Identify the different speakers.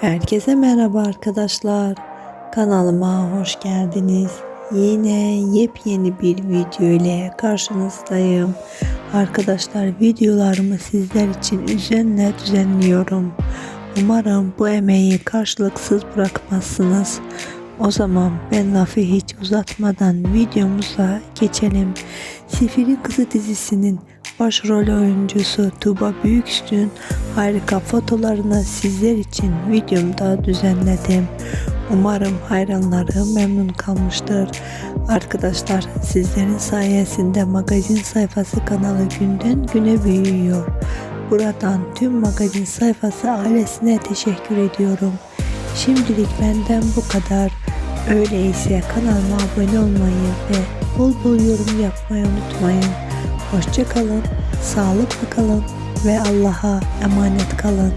Speaker 1: Herkese merhaba arkadaşlar. Kanalıma hoş geldiniz. Yine yepyeni bir video ile karşınızdayım. Arkadaşlar videolarımı sizler için özenle düzenliyorum. Umarım bu emeği karşılıksız bırakmazsınız. O zaman ben lafı hiç uzatmadan videomuza geçelim. Sifiri Kızı dizisinin başrol oyuncusu Tuba Büyüküstün harika fotolarını sizler için videomda düzenledim. Umarım hayranları memnun kalmıştır. Arkadaşlar sizlerin sayesinde magazin sayfası kanalı günden güne büyüyor. Buradan tüm magazin sayfası ailesine teşekkür ediyorum. Şimdilik benden bu kadar. Öyleyse kanalıma abone olmayı ve bol bol yorum yapmayı unutmayın. Hoşçakalın, sağlıklı kalın ve Allah'a emanet kalın.